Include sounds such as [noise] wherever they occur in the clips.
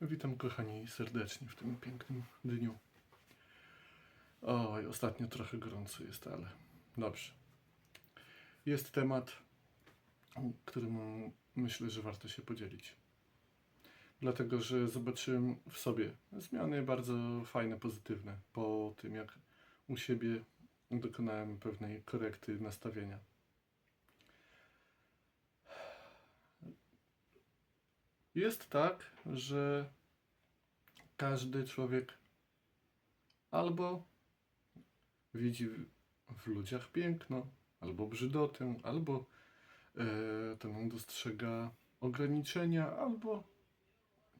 Witam kochani serdecznie w tym pięknym dniu. Oj, ostatnio trochę gorąco jest, ale dobrze. Jest temat, którym myślę, że warto się podzielić. Dlatego, że zobaczyłem w sobie zmiany bardzo fajne, pozytywne po tym, jak u siebie dokonałem pewnej korekty nastawienia. Jest tak, że każdy człowiek albo widzi w, ludziach piękno, albo brzydotę, albo e, ten dostrzega ograniczenia, albo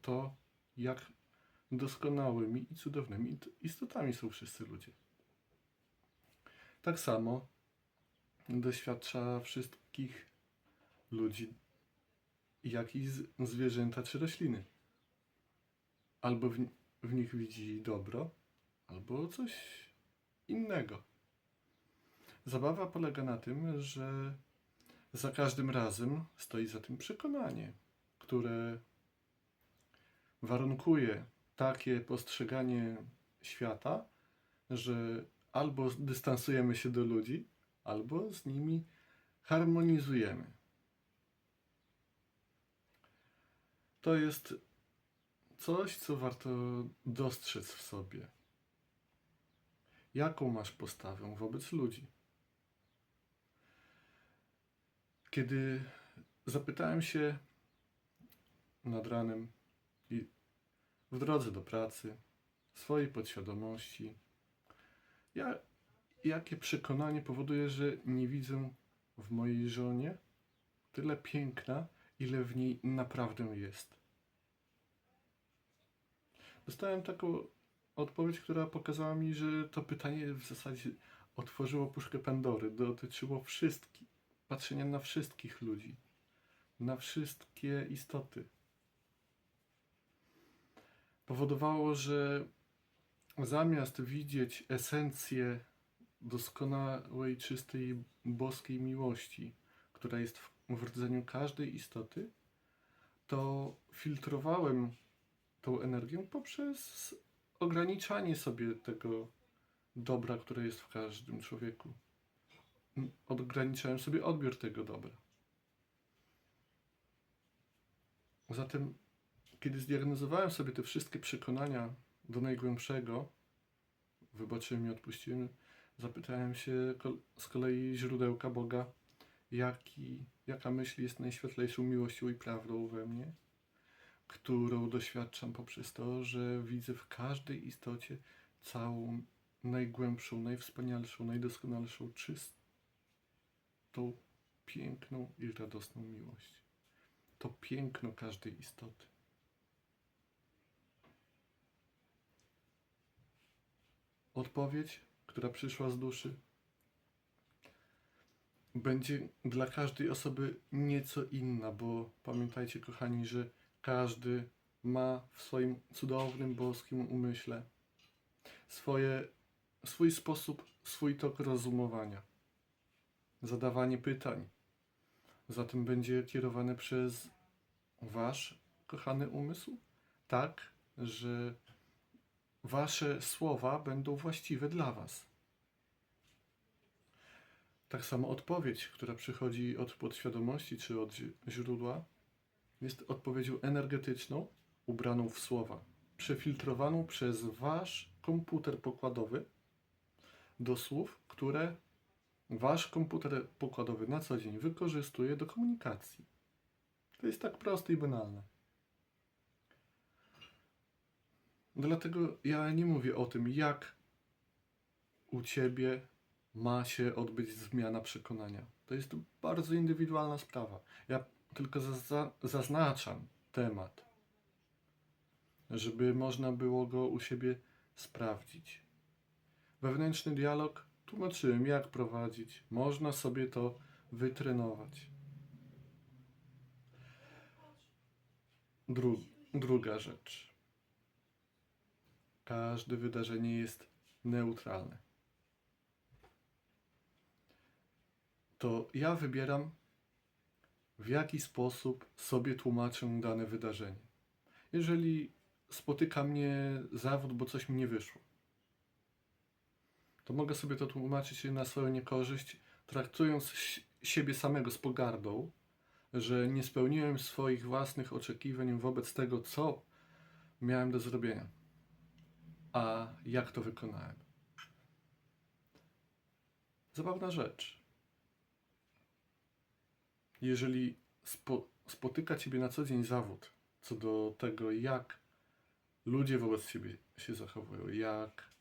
to, jak doskonałymi i cudownymi istotami są wszyscy ludzie. Tak samo doświadcza wszystkich ludzi jak i zwierzęta czy rośliny. Albo w, w nich widzi dobro, albo coś innego. Zabawa polega na tym, że za każdym razem stoi za tym przekonanie, które warunkuje takie postrzeganie świata, że albo dystansujemy się do ludzi, albo z nimi harmonizujemy. To jest coś, co warto dostrzec w sobie. Jaką masz postawę wobec ludzi? Kiedy zapytałem się nad ranem i w drodze do pracy swojej podświadomości, ja, jakie przekonanie powoduje, że nie widzę w mojej żonie tyle piękna, ile w niej naprawdę jest. Dostałem taką odpowiedź, która pokazała mi, że to pytanie w zasadzie otworzyło puszkę Pandory, dotyczyło wszystkich, patrzenia na wszystkich ludzi, na wszystkie istoty. Powodowało, że zamiast widzieć esencję doskonałej, czystej, boskiej miłości, która jest w, w rdzeniu każdej istoty, to filtrowałem tą energię poprzez ograniczanie sobie tego dobra, które jest w każdym człowieku. Ograniczałem sobie odbiór tego dobra. Zatem, kiedy zdiagnozowałem sobie te wszystkie przekonania do najgłębszego, wybaczyłem i odpuściłem, zapytałem się z kolei źródełka Boga, jaki, jaka myśl jest najświetlejszą miłością i prawdą we mnie, którą doświadczam poprzez to, że widzę w każdej istocie całą najgłębszą, najwspanialszą, najdoskonalszą, czystą, piękną i radosną miłość. To piękno każdej istoty. Odpowiedź, która przyszła z duszy, będzie dla każdej osoby nieco inna, bo pamiętajcie, kochani, że każdy ma w swoim cudownym boskim umyśle swoje, swój sposób, swój tok rozumowania, zadawanie pytań. Zatem będzie kierowane przez Wasz kochany umysł, tak, że Wasze słowa będą właściwe dla Was. Tak samo odpowiedź, która przychodzi od podświadomości czy od źródła, jest odpowiedzią energetyczną, ubraną w słowa, przefiltrowaną przez Wasz komputer pokładowy do słów, które Wasz komputer pokładowy na co dzień wykorzystuje do komunikacji. To jest tak proste i banalne. Dlatego ja nie mówię o tym, jak u Ciebie ma się odbyć zmiana przekonania. To jest bardzo indywidualna sprawa. Ja tylko za- zaznaczam temat, żeby można było go u siebie sprawdzić. Wewnętrzny dialog tłumaczyłem, jak prowadzić. Można sobie to wytrenować. Dru- druga rzecz. Każde wydarzenie jest neutralne. To ja wybieram, w jaki sposób sobie tłumaczę dane wydarzenie. Jeżeli spotyka mnie zawód, bo coś mi nie wyszło. To mogę sobie to tłumaczyć na swoją niekorzyść, traktując si- siebie samego z pogardą, że nie spełniłem swoich własnych oczekiwań wobec tego, co miałem do zrobienia, a jak to wykonałem. Zabawna rzecz. Jeżeli spo, spotyka ciebie na co dzień zawód co do tego, jak ludzie wobec ciebie się zachowują, jak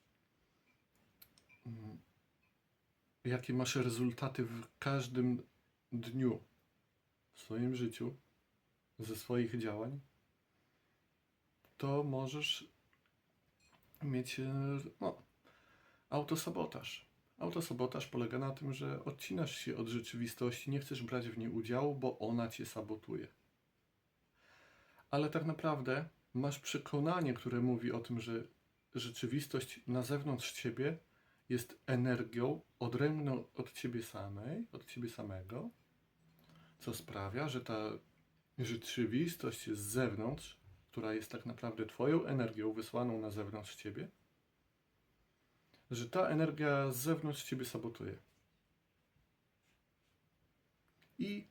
mm, jakie masz rezultaty w każdym dniu w swoim życiu ze swoich działań, to możesz mieć e, no, autosabotaż. Autosabotaż polega na tym, że odcinasz się od rzeczywistości, nie chcesz brać w niej udziału, bo ona cię sabotuje. Ale tak naprawdę masz przekonanie, które mówi o tym, że rzeczywistość na zewnątrz ciebie jest energią odrębną od ciebie samej, od ciebie samego, co sprawia, że ta rzeczywistość z zewnątrz, która jest tak naprawdę twoją energią wysłaną na zewnątrz ciebie, że ta energia z zewnątrz ciebie sabotuje. I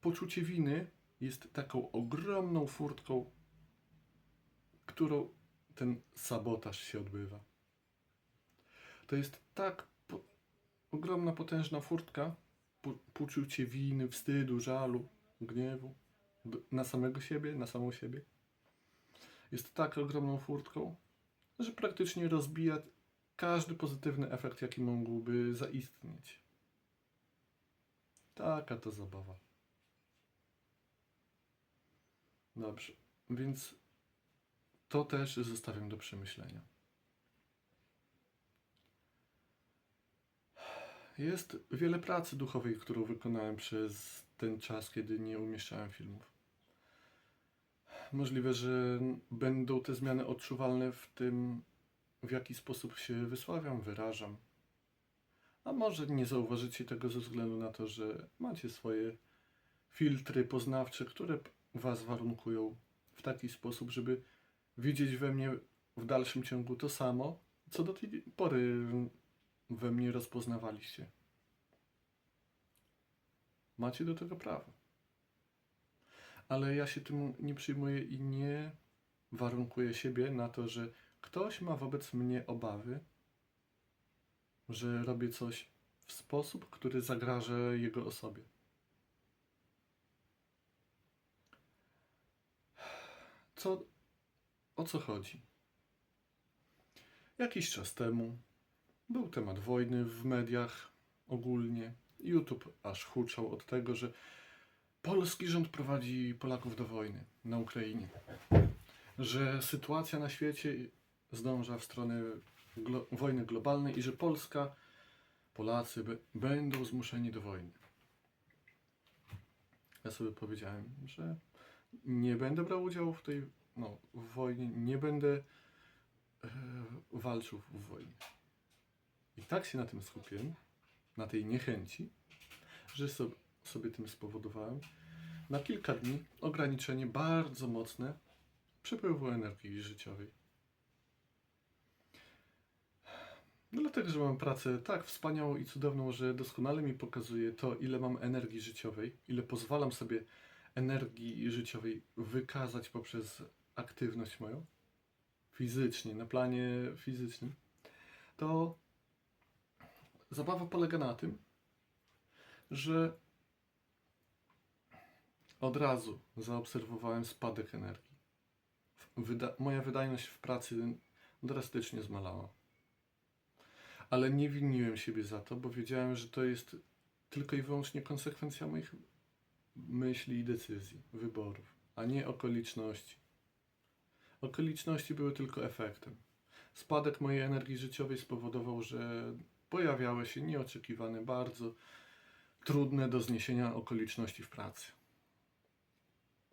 poczucie winy jest taką ogromną furtką, którą ten sabotaż się odbywa. To jest tak po, ogromna, potężna furtka, po, poczucie winy, wstydu, żalu, gniewu na samego siebie, na samą siebie. Jest tak ogromną furtką, że praktycznie rozbija każdy pozytywny efekt, jaki mógłby zaistnieć. Taka to zabawa. Dobrze, więc to też zostawiam do przemyślenia. Jest wiele pracy duchowej, którą wykonałem przez ten czas, kiedy nie umieszczałem filmów. Możliwe, że będą te zmiany odczuwalne w tym, w jaki sposób się wysławiam, wyrażam. A może nie zauważycie tego ze względu na to, że macie swoje filtry poznawcze, które Was warunkują w taki sposób, żeby widzieć we mnie w dalszym ciągu to samo, co do tej pory we mnie rozpoznawaliście. Macie do tego prawo. Ale ja się tym nie przyjmuję i nie warunkuję siebie na to, że ktoś ma wobec mnie obawy, że robię coś w sposób, który zagraża jego osobie. Co, o co chodzi? Jakiś czas temu był temat wojny w mediach ogólnie. YouTube aż huczał od tego, że polski rząd prowadzi Polaków do wojny na Ukrainie. Że sytuacja na świecie zdąża w stronę glo- wojny globalnej i że Polska, Polacy będą zmuszeni do wojny. Ja sobie powiedziałem, że nie będę brał udziału w tej no, w wojnie, nie będę e, walczył w wojnie. I tak się na tym skupiłem, na tej niechęci, że sob- sobie tym spowodowałem na kilka dni ograniczenie bardzo mocne przepływu energii życiowej. No dlatego, że mam pracę tak wspaniałą i cudowną, że doskonale mi pokazuje to, ile mam energii życiowej, ile pozwalam sobie energii życiowej wykazać poprzez aktywność moją fizycznie, na planie fizycznym, to zabawa polega na tym, że od razu zaobserwowałem spadek energii. Wyda- moja wydajność w pracy drastycznie zmalała. Ale nie winiłem siebie za to, bo wiedziałem, że to jest tylko i wyłącznie konsekwencja moich myśli i decyzji, wyborów, a nie okoliczności. Okoliczności były tylko efektem. Spadek mojej energii życiowej spowodował, że pojawiały się nieoczekiwane, bardzo trudne do zniesienia okoliczności w pracy.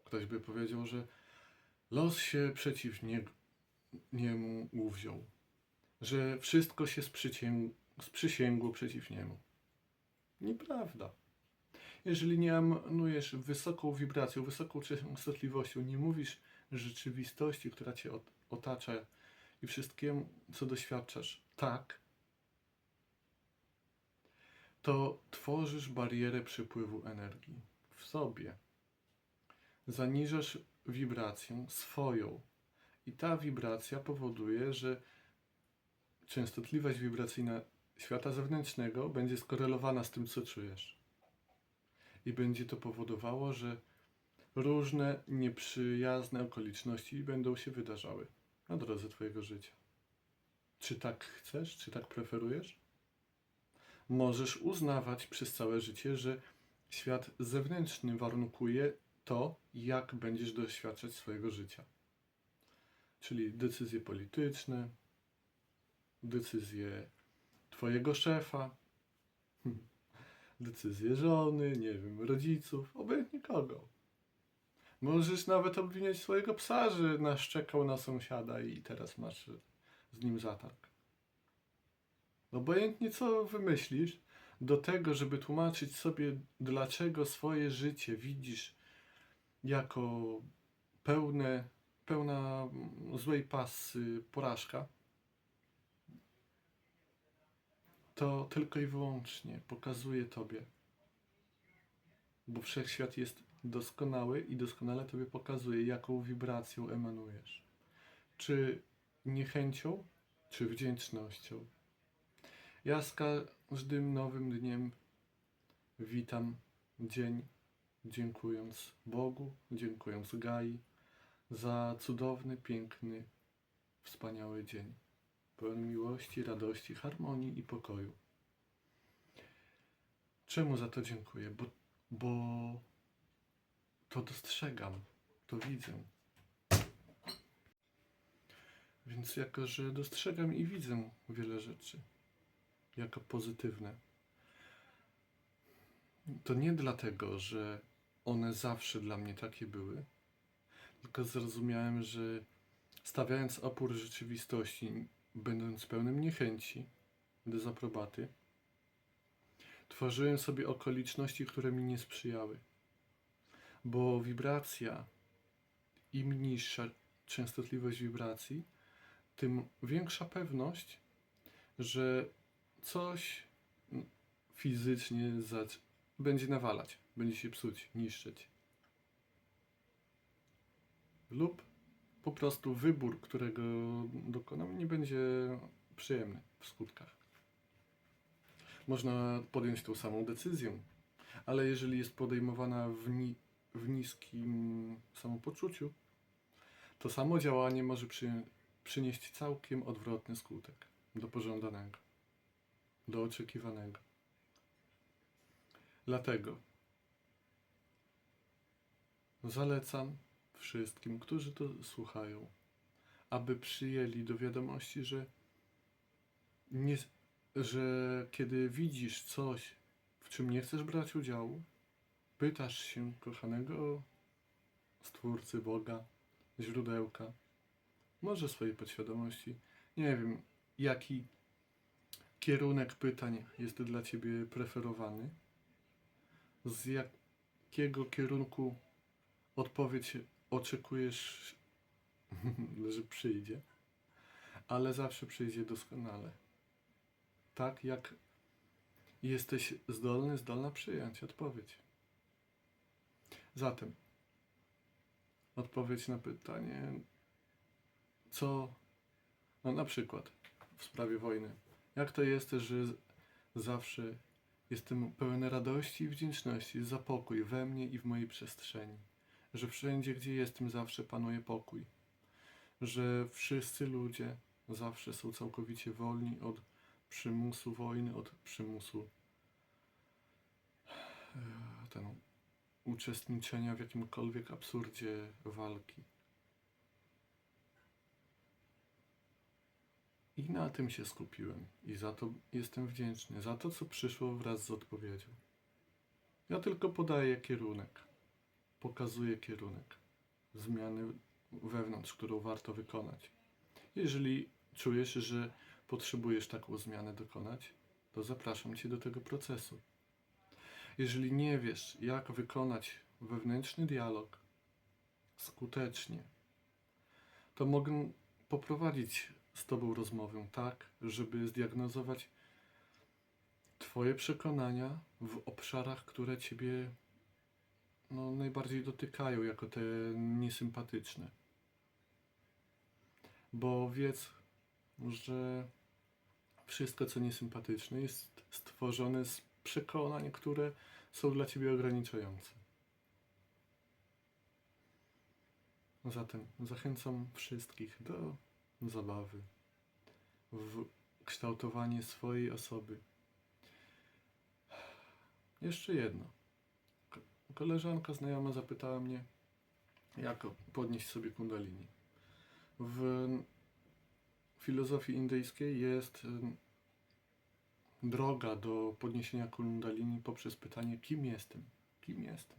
Ktoś by powiedział, że los się przeciw nie, niemu uwziął, że wszystko się sprzysięg, sprzysięgło przeciw niemu. Nieprawda. Jeżeli nie emanujesz wysoką wibracją, wysoką częstotliwością, nie mówisz rzeczywistości, która cię ot- otacza i wszystkiemu, co doświadczasz, tak, to tworzysz barierę przepływu energii w sobie. Zaniżasz wibrację swoją. I ta wibracja powoduje, że częstotliwość wibracyjna świata zewnętrznego będzie skorelowana z tym, co czujesz. I będzie to powodowało, że różne nieprzyjazne okoliczności będą się wydarzały na drodze Twojego życia. Czy tak chcesz, czy tak preferujesz? Możesz uznawać przez całe życie, że świat zewnętrzny warunkuje to, jak będziesz doświadczać swojego życia. Czyli decyzje polityczne, decyzje Twojego szefa, decyzje żony, nie wiem, rodziców, obojętnie kogo. Możesz nawet obwiniać swojego psa, że naszczekał na sąsiada i teraz masz z nim zatarg. Obojętnie co wymyślisz, do tego, żeby tłumaczyć sobie, dlaczego swoje życie widzisz jako pełne, pełna złej pasy porażka, to tylko i wyłącznie pokazuje Tobie, bo wszechświat jest doskonały i doskonale Tobie pokazuje, jaką wibracją emanujesz. Czy niechęcią, czy wdzięcznością. Ja z każdym nowym dniem witam dzień, dziękując Bogu, dziękując Gai za cudowny, piękny, wspaniały dzień. Pełen miłości, radości, harmonii i pokoju. Czemu za to dziękuję? Bo, bo to dostrzegam, to widzę. Więc jako, że dostrzegam i widzę wiele rzeczy jako pozytywne, to nie dlatego, że one zawsze dla mnie takie były, tylko zrozumiałem, że stawiając opór rzeczywistości, będąc pełnym niechęci, dezaprobaty, tworzyłem sobie okoliczności, które mi nie sprzyjały. Bo wibracja, im niższa częstotliwość wibracji, tym większa pewność, że coś fizycznie będzie nawalać, będzie się psuć, niszczyć. Lub po prostu wybór, którego dokonam, nie będzie przyjemny w skutkach. Można podjąć tą samą decyzję, ale jeżeli jest podejmowana w, ni- w niskim samopoczuciu, to samo działanie może przy- przynieść całkiem odwrotny skutek do pożądanego, do oczekiwanego. Dlatego zalecam wszystkim, którzy to słuchają, aby przyjęli do wiadomości, że, nie, że kiedy widzisz coś, w czym nie chcesz brać udziału, pytasz się kochanego Stwórcy Boga, źródełka, może swojej podświadomości, nie wiem, jaki kierunek pytań jest dla Ciebie preferowany, z jakiego kierunku odpowiedź oczekujesz, [laughs] że przyjdzie, ale zawsze przyjdzie doskonale. Tak jak jesteś zdolny, zdolna przyjąć odpowiedź. Zatem odpowiedź na pytanie, co, no na przykład w sprawie wojny, jak to jest, że zawsze jestem pełen radości i wdzięczności za pokój we mnie i w mojej przestrzeni że wszędzie, gdzie jestem, zawsze panuje pokój, że wszyscy ludzie zawsze są całkowicie wolni od przymusu wojny, od przymusu e, ten, uczestniczenia w jakimkolwiek absurdzie walki. I na tym się skupiłem i za to jestem wdzięczny, za to, co przyszło wraz z odpowiedzią. Ja tylko podaję kierunek pokazuje kierunek zmiany wewnątrz, którą warto wykonać. Jeżeli czujesz, że potrzebujesz taką zmianę dokonać, to zapraszam Cię do tego procesu. Jeżeli nie wiesz, jak wykonać wewnętrzny dialog skutecznie, to mogę poprowadzić z Tobą rozmowę tak, żeby zdiagnozować Twoje przekonania w obszarach, które Ciebie no, najbardziej dotykają, jako te niesympatyczne. Bo wiedz, że wszystko, co niesympatyczne, jest stworzone z przekonań, które są dla Ciebie ograniczające. Zatem zachęcam wszystkich do zabawy, w kształtowanie swojej osoby. Jeszcze jedno. Ko- Koleżanka znajoma zapytała mnie, jak podnieść sobie kundalini. W filozofii indyjskiej jest droga do podniesienia kundalini poprzez pytanie, kim jestem? Kim jestem?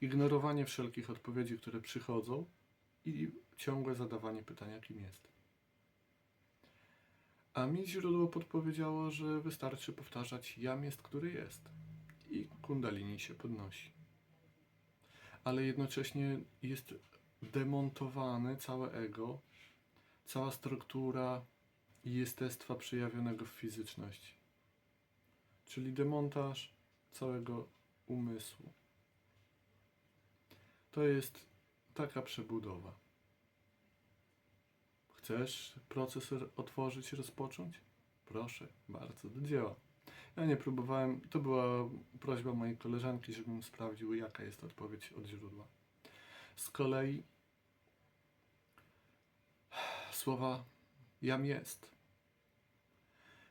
Ignorowanie wszelkich odpowiedzi, które przychodzą i ciągłe zadawanie pytania, kim jestem. A mi źródło podpowiedziało, że wystarczy powtarzać jam jest, który jest. I kundalini się podnosi. Ale jednocześnie jest demontowane całe ego, cała struktura jestestwa przejawionego w fizyczności. Czyli demontaż całego umysłu. To jest taka przebudowa. Chcesz proces otworzyć, rozpocząć? Proszę, bardzo, do dzieła. Ja nie próbowałem, to była prośba mojej koleżanki, żebym sprawdził, jaka jest odpowiedź od źródła. Z kolei słowa jam jest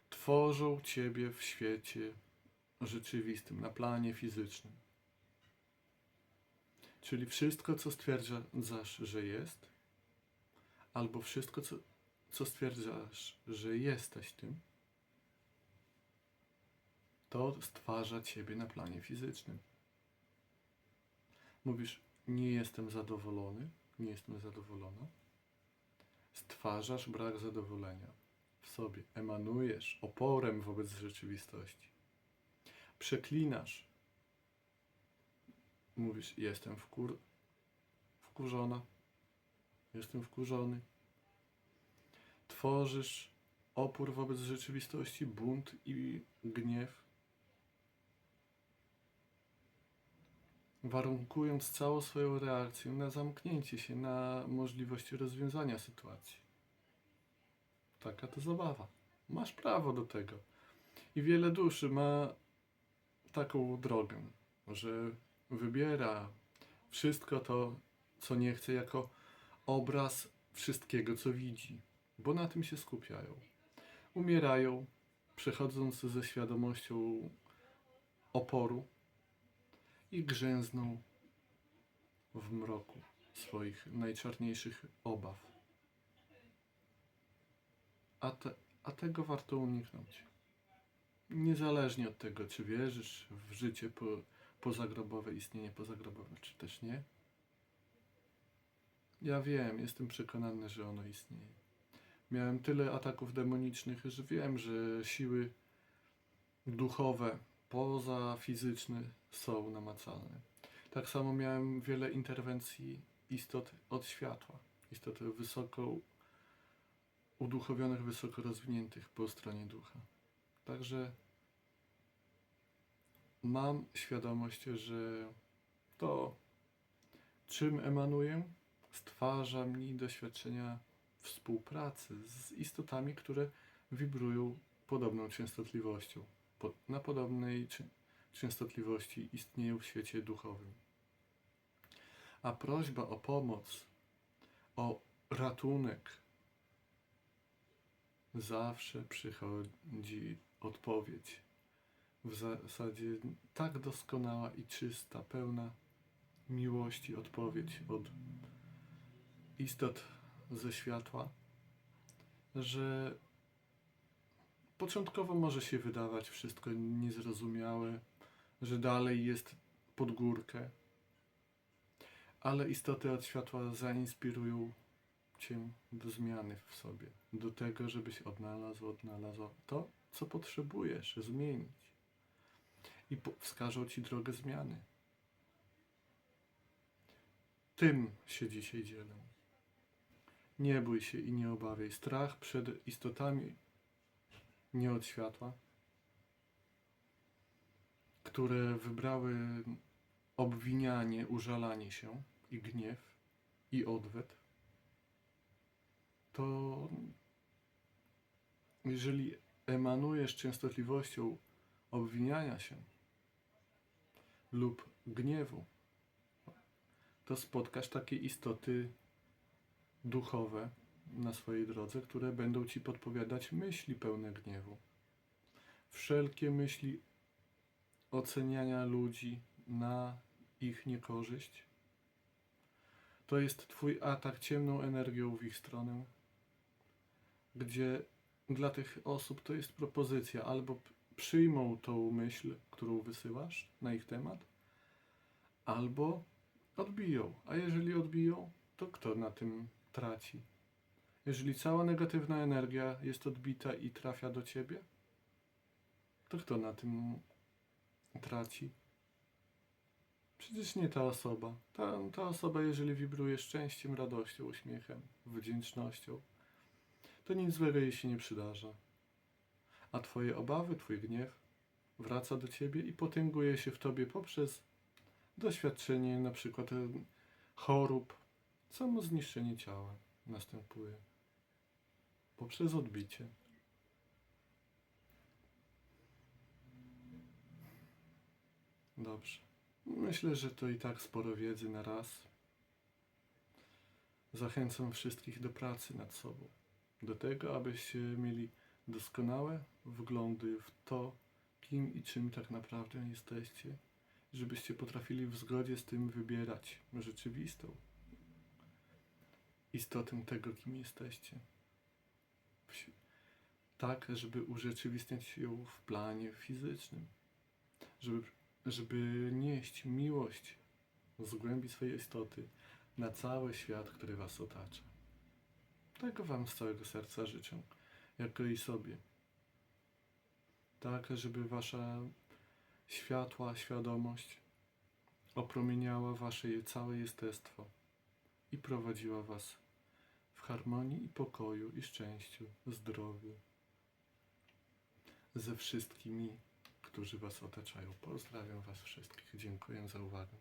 tworzą ciebie w świecie rzeczywistym, na planie fizycznym. Czyli wszystko, co stwierdzasz, że jest, albo wszystko, co, co stwierdzasz, że jesteś tym, to stwarza ciebie na planie fizycznym. Mówisz, nie jestem zadowolony, nie jestem zadowolona. Stwarzasz brak zadowolenia w sobie, emanujesz oporem wobec rzeczywistości. Przeklinasz. Mówisz, jestem wkur... wkurzona, jestem wkurzony. Tworzysz opór wobec rzeczywistości, bunt i gniew. Warunkując całą swoją reakcję na zamknięcie się, na możliwości rozwiązania sytuacji. Taka to zabawa. Masz prawo do tego. I wiele duszy ma taką drogę, że wybiera wszystko to, co nie chce, jako obraz wszystkiego, co widzi, bo na tym się skupiają. Umierają, przechodząc ze świadomością oporu i grzęzną w mroku swoich najczarniejszych obaw. A, te, a tego warto uniknąć. Niezależnie od tego, czy wierzysz w życie po, pozagrobowe, istnienie pozagrobowe, czy też nie. Ja wiem, jestem przekonany, że ono istnieje. Miałem tyle ataków demonicznych, że wiem, że siły duchowe, pozafizyczne są namacalne. Tak samo miałem wiele interwencji istot od światła, istot wysoko uduchowionych, wysoko rozwiniętych po stronie ducha. Także mam świadomość, że to, czym emanuję, stwarza mi doświadczenia współpracy z istotami, które wibrują podobną częstotliwością. Na podobnej częstotliwości istnieją w świecie duchowym. A prośba o pomoc, o ratunek, zawsze przychodzi odpowiedź. W zasadzie tak doskonała i czysta, pełna miłości odpowiedź od istot ze światła, że początkowo może się wydawać wszystko niezrozumiałe, że dalej jest pod górkę, ale istoty od światła zainspirują cię do zmiany w sobie, do tego, żebyś odnalazł, odnalazł to, co potrzebujesz zmienić. i wskażą Ci drogę zmiany. Tym się dzisiaj dzielę. Nie bój się i nie obawiaj. Strach przed istotami nie od światła, które wybrały obwinianie, użalanie się i gniew i odwet, to jeżeli emanujesz częstotliwością obwiniania się lub gniewu, to spotkasz takie istoty duchowe na swojej drodze, które będą ci podpowiadać myśli pełne gniewu. Wszelkie myśli oceniania ludzi na ich niekorzyść to jest Twój atak ciemną energią w ich stronę, gdzie dla tych osób to jest propozycja albo przyjmą tą myśl, którą wysyłasz na ich temat, albo odbiją. A jeżeli odbiją, to kto na tym traci? Jeżeli cała negatywna energia jest odbita i trafia do ciebie, to kto na tym traci? Przecież nie ta osoba. Ta, ta osoba, jeżeli wibruje szczęściem, radością, uśmiechem, wdzięcznością, to nic złego jej się nie przydarza. A twoje obawy, twój gniew wraca do ciebie i potęguje się w tobie poprzez doświadczenie na przykład e, chorób, samo zniszczenie ciała następuje poprzez odbicie. Dobrze. Myślę, że to i tak sporo wiedzy na raz. Zachęcam wszystkich do pracy nad sobą. Do tego, abyście mieli doskonałe wglądy w to, kim i czym tak naprawdę jesteście, żebyście potrafili w zgodzie z tym wybierać rzeczywistą istotę tego, kim jesteście. Tak, żeby urzeczywistniać ją w planie fizycznym, żeby, żeby nieść miłość z głębi swojej istoty na cały świat, który Was otacza. Tego Wam z całego serca życzę, jako i sobie. Tak, żeby Wasza światła świadomość opromieniała Wasze całe jestestwo i prowadziła Was w harmonii i pokoju i szczęściu, zdrowiu ze wszystkimi, którzy Was otaczają. Pozdrawiam Was wszystkich. Dziękuję za uwagę.